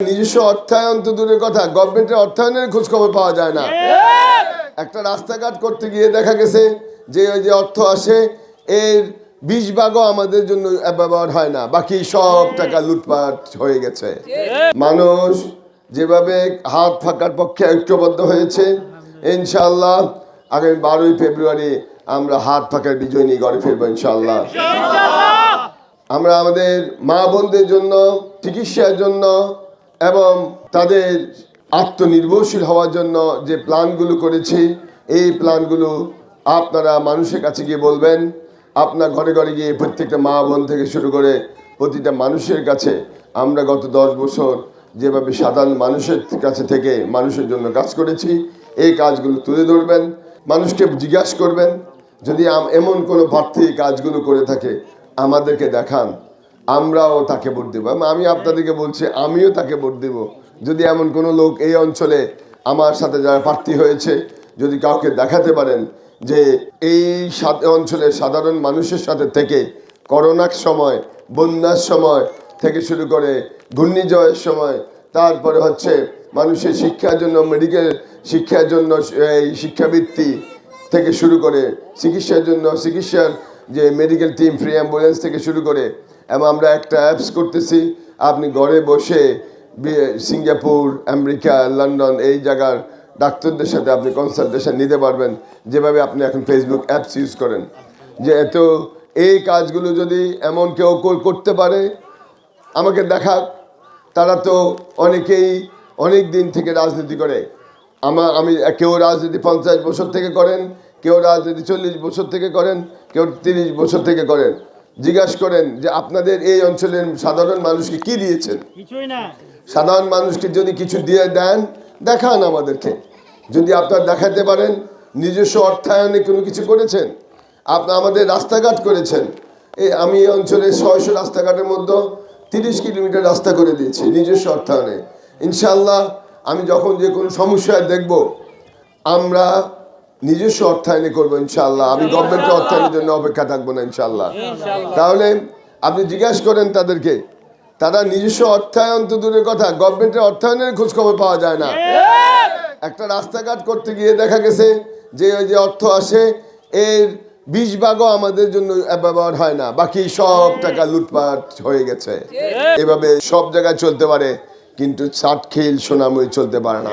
নিজস্ব অর্থায়ন তো দূরের কথা গভর্নমেন্টের অর্থায়নের খোঁজ খবর পাওয়া যায় না। একটা রাস্তাঘাট করতে গিয়ে দেখা গেছে যে ওই যে অর্থ আসে এর বিশ ভাগও আমাদের জন্য ব্যবহার হয় না বাকি সব টাকা লুটপাট হয়ে গেছে। মানুষ যেভাবে হাত ফাঁকার পক্ষে ঐক্যবদ্ধ হয়েছে ইনশাল্লাহ আগামী বারোই ফেব্রুয়ারি আমরা হাত ফাঁকার বিজয় নিয়ে ঘরে ফিরবো ইনশাল্লাহ আমরা আমাদের মা বোনদের জন্য চিকিৎসার জন্য এবং তাদের আত্মনির্ভরশীল হওয়ার জন্য যে প্ল্যানগুলো করেছি, এই প্ল্যানগুলো আপনারা মানুষের কাছে গিয়ে বলবেন। আপনার ঘরে ঘরে গিয়ে প্রত্যেকটা মা বোন থেকে শুরু করে প্রতিটা মানুষের কাছে আমরা গত দশ বছর যেভাবে সাধারণ মানুষের কাছে থেকে মানুষের জন্য কাজ করেছি, এই কাজগুলো তুলে ধরবেন। মানুষকে জিজ্ঞাসা করবেন, যদি এমন কোনো প্রার্থী কাজগুলো করে থাকে, আমাদেরকে দেখান। আমরাও তাকে ভোট দেবো। আমি আপনাদেরকে বলছি, আমিও তাকে ভোট দেব। যদি এমন কোনো লোক এই অঞ্চলে আমার সাথে যারা প্রার্থী হয়েছে, যদি কাউকে দেখাতে পারেন যে এই অঞ্চলের সাধারণ মানুষের সাথে থেকে করোনার সময়, বন্যার সময় থেকে শুরু করে ঘূর্ণিঝড়ের সময়, তারপরে হচ্ছে মানুষের শিক্ষার জন্য মেডিকেল শিক্ষার জন্য, এই শিক্ষাবৃত্তি থেকে শুরু করে, চিকিৎসার জন্য, চিকিৎসার যে মেডিকেল টিম ফ্রি অ্যাম্বুলেন্স থেকে শুরু করে এবং আমরা একটা অ্যাপস করতেছি। আপনি ঘরে বসে সিঙ্গাপুর, আমেরিকা, লন্ডন এই জায়গার ডাক্তারদের সাথে আপনি কনসালটেশন নিতে পারবেন। যেভাবে আপনি এখন ফেসবুক অ্যাপস ইউজ করেন। যে এত, এই কাজগুলো যদি এমন কেউ কর- করতে পারে, আমাকে দেখাক। তারা তো অনেকেই অনেক দিন থেকে রাজনীতি করে। আমার আমি, কেউ রাজনীতি পঞ্চাশ বছর থেকে করেন, কেউ রাজনীতি চল্লিশ বছর থেকে করেন, কেউ তিরিশ বছর থেকে করেন। জিজ্ঞাসা করেন যে আপনাদের এই অঞ্চলের সাধারণ মানুষকে কি দিয়েছেন? কিছুই না। সাধারণ মানুষকে যদি কিছু দিয়ে দেন দেখান আমাদেরকে। যদি আপনার দেখাতে পারেন নিজস্ব অর্থায়নে কোনো কিছু করেছেন? আপনি আমাদের রাস্তাঘাট করেছেন। এই আমি এই অঞ্চলের ছয়শো রাস্তাঘাটের মধ্যে তিরিশ কিলোমিটার রাস্তা করে দিয়েছি নিজস্ব অর্থায়নে। ইনশাল্লাহ আমি যখন যে কোনো সমস্যায় দেখব আমরা নিজস্ব অর্থায়নে করব ইনশাল্লাহ আমি গভর্নমেন্টের অর্থায়নের জন্য অপেক্ষা থাকব না ইনশাল্লাহ তাহলে আপনি জিজ্ঞাসা করেন তাদেরকে তারা নিজস্ব অর্থায়ন তো দূরের কথা গভর্নমেন্টের অর্থায়নের খোঁজখবর পাওয়া যায় না। একটা রাস্তাঘাট করতে গিয়ে দেখা গেছে যে ওই যে অর্থ আসে এর বিশ ভাগও আমাদের জন্য ব্যবহার হয় না বাকি সব টাকা লুটপাট হয়ে গেছে। এভাবে সব জায়গায় চলতে পারে কিন্তু চাটখিল সোনাময় চলতে পারে না।